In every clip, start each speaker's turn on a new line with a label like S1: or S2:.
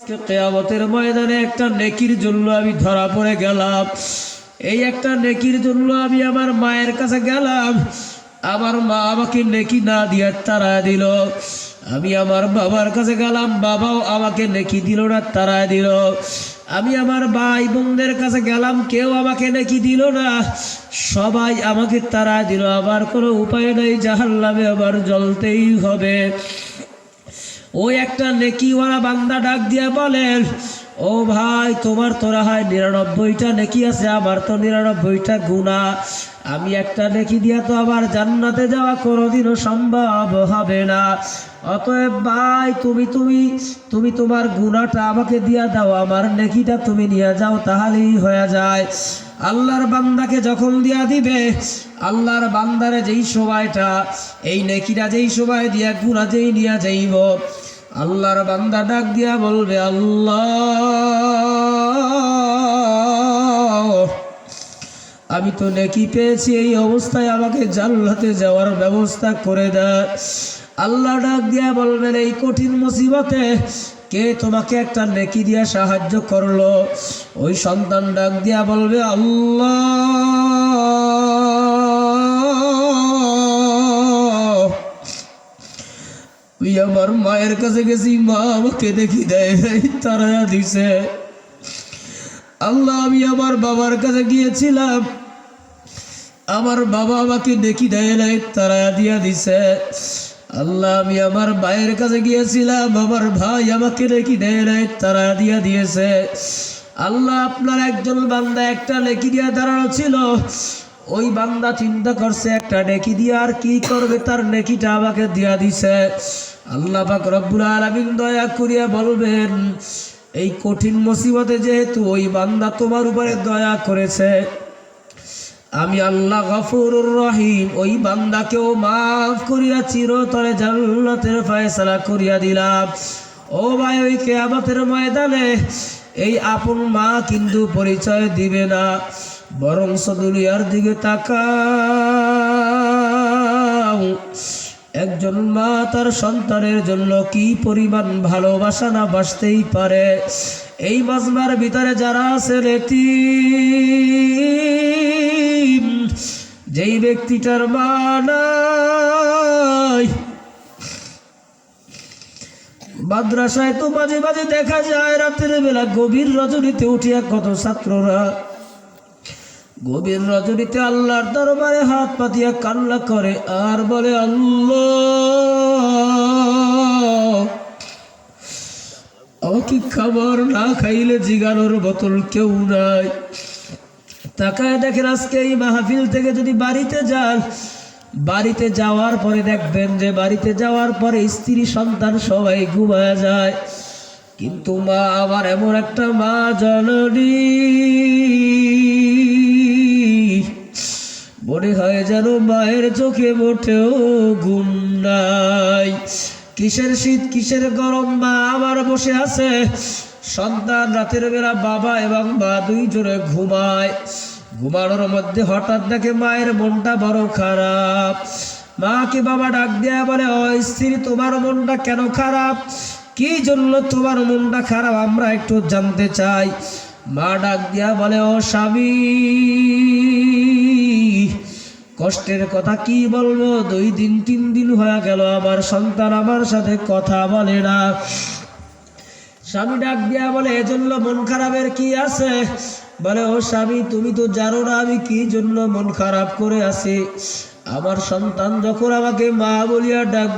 S1: আজকে কেয়ামতের ময়দানে একটা নেকির জন্য আমি ধরা পড়ে গেলাম। এই একটা নেকির জন্য আমি আমার মায়ের কাছে গেলাম। আমার মা আমাকে নেকি না দিয়ে তারা দিল। আমি আমার বাবার কাছে গেলাম, বাবাও আমাকে নেকি দিল না, তারা দিল। আমি আমার ভাই বোনদের কাছে গেলাম, কেউ আমাকে নেকি দিল না। সবাই আমাকে তারা দিল। আমার কোনো উপায় নেই জাহাল্লামে আমার জ্বলতেই হবে। ওই একটা নেকিওয়ালা বান্দা ডাক দিয়া বলেন ও ভাই, তোমার তোরা হয় নিরানব্বইটা নেকি আছে, আমার তো নিরানব্বইটা গুণা। আমি একটা নেকি দিয়া তো আবার জান্নাতে যাওয়া কোনোদিনও সম্ভব হবে না। অতএব ভাই, তুমি তুমি তুমি তোমার গুণাটা আমাকে দিয়া দাও, আমার নেকিটা তুমি নিয়ে যাও, তাহলেই হয়ে যায়। আল্লাহর বান্দাকে যখন দিয়া দিবে, আল্লাহর বান্দারে যেই সময়টা, এই নেকিটা যেই সময় দিয়া, গুণা যেই নিয়ে যাইব। আল্লাহর বান্দা ডাক দিয়া বলবে, আল্লাহ, আমি তো নেকি পেয়েছি, এই অবস্থায় আমাকে জান্নাতে যাওয়ার ব্যবস্থা করে দেয় আল্লাহ ডাক দিয়া বলবেন, এই কঠিন মুসিবতে কে তোমাকে একটা নেকি দিয়া সাহায্য করল? ওই সন্তান ডাক দিয়া বলবে, আল্লাহ ওই আমার মায়ের কাছে গেছি, মা আমাকে দেখি দেয় তারা দিছে। আল্লাহ, আমি আমার বাবার কাছে গিয়েছিলাম। আমার বাবা আমাকে দেখি দেয় নাই তারা দিয়া দিছে। আল্লাহ, আমি আমার ভাইয়ের কাছে গিয়েছিলাম, আমার ভাই আমাকে দেখি দেয় নাই তারা দিয়া দিয়েছে। আল্লাহ, আপনার একজন বান্দা একটা লেখি দিয়া দাঁড়ানো ছিল। ওই বান্দা চিন্তা করছে, একটা নেকি দিয়ে আর কি করবে? তার নেকিটা আমাকে দিয়া দিছে। আল্লাহ পাক রব্বুল আলামিন দয়া করিয়া বলবেন, এই কঠিন মুসিবতে যেহেতু ওই বান্দা তোমার উপরে দয়া করেছে, আমি আল্লাহ গফুরুর রহিম, ওই বান্দাকেও মাফ করিয়া চিরতরে জান্নাতের ফয়সালা করিয়া দিলাম। ও ভাই, ওই কেয়ামতের ময়দানে এই আপন মা কিন্তু পরিচয় দিবে না। বরং দুনিয়ার দিকে তাকাও। একজন মা তার সন্তানের জন্য কি পরিমাণ ভালোবাসা না বাসতেই পারে? এই মাজমার ভিতরে যারা আছে এতিম, যেই ব্যক্তিটার মা নাই। মাদ্রাসায় তো মাঝে মাঝে দেখা যায় রাতের বেলা গভীর রজনীতে উঠিয়া কত ছাত্ররা গভীর রজনীতে আল্লাহর দরবারে হাত পাতিয়া কান্না করে, আর বলে, আল্লাহ আমাকে খাবার? না খাইলে জিগানোর বোতল কেউ নাই। তাকায় দেখেন আজকে এই মাহফিল থেকে যদি বাড়িতে যান, বাড়িতে যাওয়ার পরে দেখবেন যে বাড়িতে যাওয়ার পরে স্ত্রী, সন্তান সবাই ঘুমায় যায়। কিন্তু মা আবার এমন একটা মা জননী। মনে হয় যেন মায়ের চোখে মোটেও ঘুম নাই। কিসের শীত, কিসের গরম, মা আমার বসে আছে। সন্তান, রাতের বেলা বাবা এবং মা দুইজনে ঘুমায়। ঘুমানোর মধ্যে হঠাৎ দেখে মায়ের মনটা বড় খারাপ। মাকে বাবা ডাক দেয়া বলে ও স্ত্রী, তোমার মনটা কেন খারাপ? কি জন্য তোমার মনটা খারাপ? আমরা একটু জানতে চাই। মা ডাক দিয়া বলে ও স্বামী কষ্টের কথা কি বলব? দুই দিন, তিন দিন হয়ে গেল আমার সন্তান আমার সাথে কথা বলে না। স্বামী ডাক দিয়া বলে, এজন্য মন খারাপের কি আছে? বলে, ও স্বামী, তুমি তো জানো না আমি কি জন্য মন খারাপ করে আছি। আমার সন্তান যখন আমাকে মা বলিয়া ডাক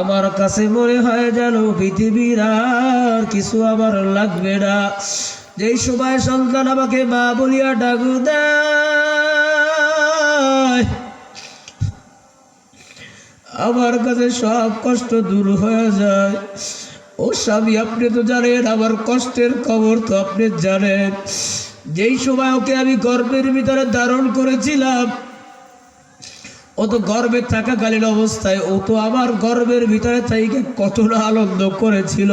S1: আমার কাছে মনে হয় যেন পৃথিবীর আর কিছু আমার লাগবে না। যেই সময় সন্তান আমাকে মা বলিয়া ডাকু আমার কাছে সব কষ্ট দূর হয়ে যায়। ও স্বামী, আপনি তো জানেন, আমার কষ্টের খবর তো আপনি জানেন। যেই সময় ওকে আমি গর্বের ভিতরে ধারণ করেছিলাম, ও তো গর্বে থাকাকালীন অবস্থায়, ও তো আমার গর্বের ভিতরে থেকে কতটা আনন্দ করেছিল।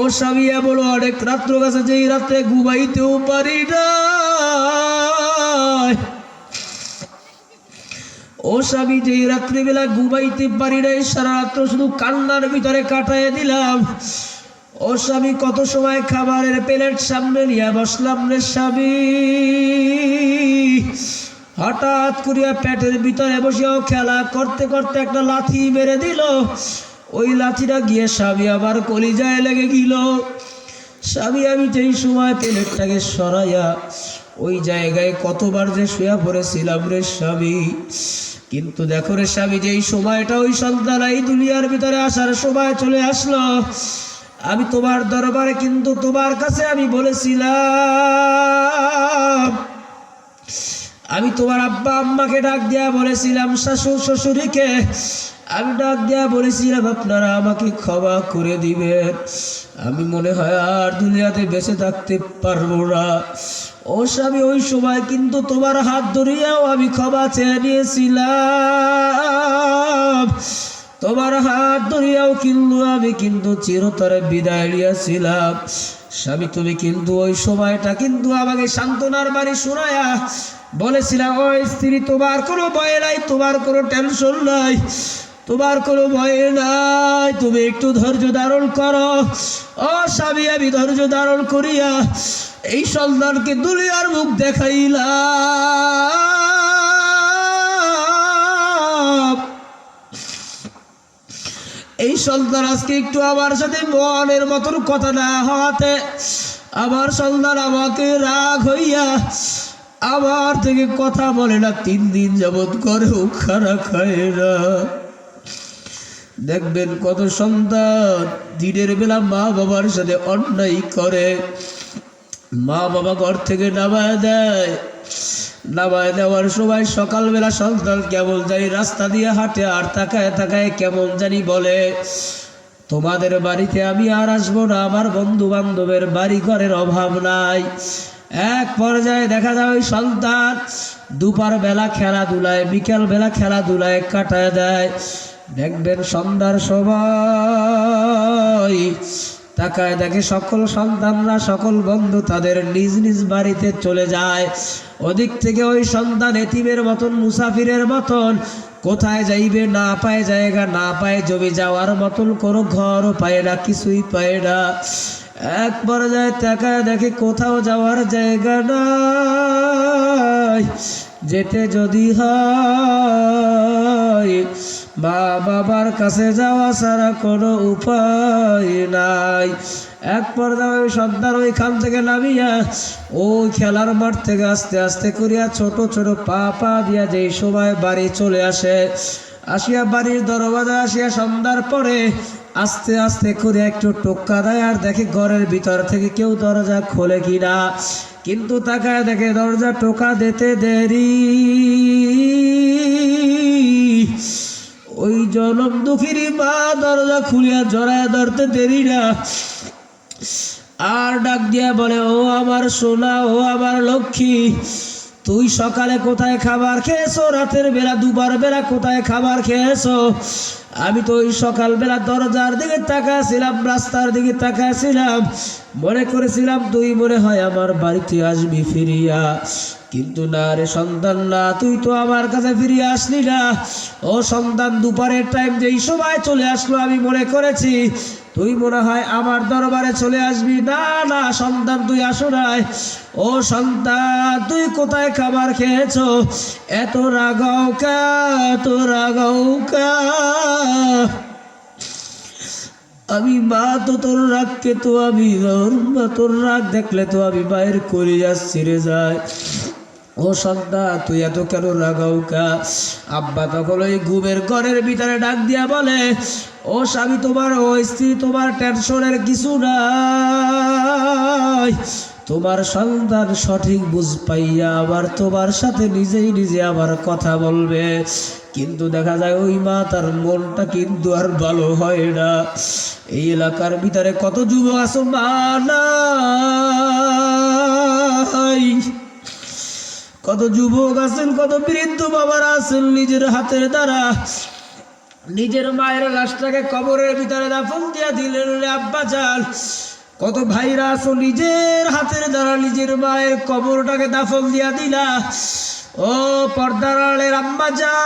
S1: ও স্বামী এমন অনেক রাত্র কাছে যেই রাত্রে ঘুমাইতেও পারি না ও স্বামী, যেই রাত্রিবেলা ঘুমাইতে পারি নাই, সারা রাত্র শুধু কান্নার ভিতরে কাটায় দিলাম। ও স্বামী, কত সময় খাবারের প্লেট সামনে নিয়ে বসলাম রে স্বামী। হঠাৎ করিয়া পেটের ভিতরে বসেও খেলা করতে করতে একটা লাথি মেরে দিল। ওই লাঠিটা গিয়ে স্বামী আবার কলিজায় লেগে গেল। স্বামী আমি যেই সময় প্লেটটাকে সরাইয়া ওই জায়গায় কতবার যে শুয়া পড়েছিলাম রে স্বামী। কিন্তু দেখো রে স্বামী, যেই সময়টা ওই সন্তান এই দুনিয়ার ভিতরে আসার সময় চলে আসলো, আমি তোমার দরবারে কিন্তু তোমার কাছে আমি বলেছিলাম আমি তোমার আব্বা আম্মাকে ডাক দিয়া বলেছিলাম শাশুড় শ্বশুরিকে, আমি ডাক দিয়া বলেছিলাম, আপনারা আমাকে ক্ষমা করে দিবেন। আমি মনে হয় আর দুনিয়াতে বেঁচে থাকতে পারব না। ও স্বামী, ওই সময় কিন্তু তোমার হাত ধরিয়াও আমি ক্ষমা চেয়ে নিয়েছিলাম। তোমার হাত ধরিয়াও কিন্তু আমি কিন্তু চিরতরে বিদায় নিয়েছিলাম। স্বামী, তুমি কিন্তু ওই সময়টা কিন্তু আমাকে সান্ত্বনার বাড়ি শোনায়া বলেছিলাম ও স্ত্রী, তোমার কোনো ভয় নাই, তোমার কোনো টেনশন নাই, তোমার কোনো ভয় নাই, তুমি একটু ধৈর্য ধারণ করো। ও স্বামী, আমি ধৈর্য ধারণ করিয়া এই সন্তানকে দুলিয়ার মুখ দেখাইলাম। এই সন্তান আজকে একটু আমার সাথে মনের মতন কথা না হওয়াতে, আমার সন্তান আমাকে রাগ হইয়া আমার থেকে কথা বলে না, তিন দিন যাবৎ করেও খারা খায় না। দেখবেন কত সন্তান দিনের বেলা মা বাবার সাথে অন্যায় করে, মা বাবা ঘর থেকে নামায় দেয়। নামায় দেওয়ার সময় সকালবেলা সন্তান কেমন জানি রাস্তা দিয়ে হাঁটে আর তাকায় তাকায় কেমন জানি বলে, তোমাদের বাড়িতে আমি আর আসব না, আমার বন্ধু বান্ধবের বাড়ি ঘরের অভাব নাই। এক পর্যায়ে দেখা যায় ওই সন্তান দুপার বেলা খেলাধুলায়, বিকেল বেলা খেলাধুলায় কাটায় দেয়। দেখবেন সন্ধ্যার সময় তাকায় দেখে সকল সন্তানরা, সকল বন্ধু তাদের নিজ নিজ বাড়িতে চলে যায়। ওদিক থেকে ওই সন্তান এতিমের মতন, মুসাফিরের মতন। কোথায় যাইবে, না পায় জায়গা, না পায় জমি, যাওয়ার মতন কোনো ঘরও পায় না, কিছুই পায় না। এক পর্যায়ে তাকায় দেখে কোথাও যাওয়ার জায়গা নাই, যেতে যদি হয়। মা বাবার কাছে যাওয়া ছাড়া কোনো উপায় নাই। এক পর্যায়ে ওই সন্তান ওইখান থেকে নামিয়া ওই খেলার মাঠ থেকে আস্তে আস্তে করিয়া ছোট ছোট পা পা দিয়া যেই সময় বাড়ি চলে আসে, আসিয়া বাড়ির দরওয়াজা আসিয়া সন্ধ্যার পরে আস্তে আস্তে করে একটু টোক্কা দেয় আর দেখে ঘরের ভিতর থেকে কেউ দরজা খোলে কিনা। কিন্তু তাকায় দেখে দরজা টোকা দিতে দেরি। ওই জনম দুঃখীর মা দরজা খুলিয়া জড়ায় ধরতে দেরি না। আর ডাক দিয়া বলে, ও আমার সোনা, ও আমার লক্ষ্মী, তুই সকালে কোথায় খাবার খেয়েছো? রাতের বেলা দুবার বেলা কোথায় খাবার খেয়েছো? আমি তো ওই সকালবেলা দরজার দিকে তাকাছিলাম, রাস্তার দিকে তাকাছিলাম। মনে করেছিলাম, তুই মনে হয় আমার বাড়িতে আসবি ফিরিয়া। কিন্তু না রে সন্তান, না, তুই তো আমার কাছে ফিরিয়ে আসলি না। ও সন্তান, দুপুরের টাইম যেই সময় চলে আসলো, আমি মনে করেছি, তুই মনে হয় আমার দরবারে চলে আসবি। না না, সন্তান, তুই আসো নাই। ও সন্তান, তুই কোথায় খাবার খেয়েছো? এত রাগাও কা এত রাগাও কা আমি মা তো তোর রাগকে তো আমি মা তোর রাগ দেখলে তো আমি বাইর করে যাচ্ছি রে যায়। ও সন্তান তুই এত কেন রাগাও কা আব্বা তখন ওই ঘুমের ঘরের ভিতরে ডাক দিয়া বলে, ও স্বামী, তোমার, ও স্ত্রী, তোমার টেনশনের কিছু নাই। তোমার সন্তান সঠিক বুঝ পাইয়া আবার তোমার সাথে নিজেই নিজে আবার কথা বলবে। কিন্তু দেখা যায় ওই মা তার মনটা কিন্তু আর ভালো হয় না। এই এলাকার ভিতরে কত যুবক আছো, মা নাই। কত যুবক আছেন, কত বৃদ্ধ বাবারা আছেন নিজের হাতের দ্বারা। নিজের মায়ের লাশটাকে কবরের ভিতরে দাফন দিয়া দিলেন আব্বা জান কত ভাইরা আছো নিজের হাতের দ্বারা নিজের মায়ের কবরটাকে দাফল দিয়া দিলা। ও ও পর্দার আড়ালের আম্মা যান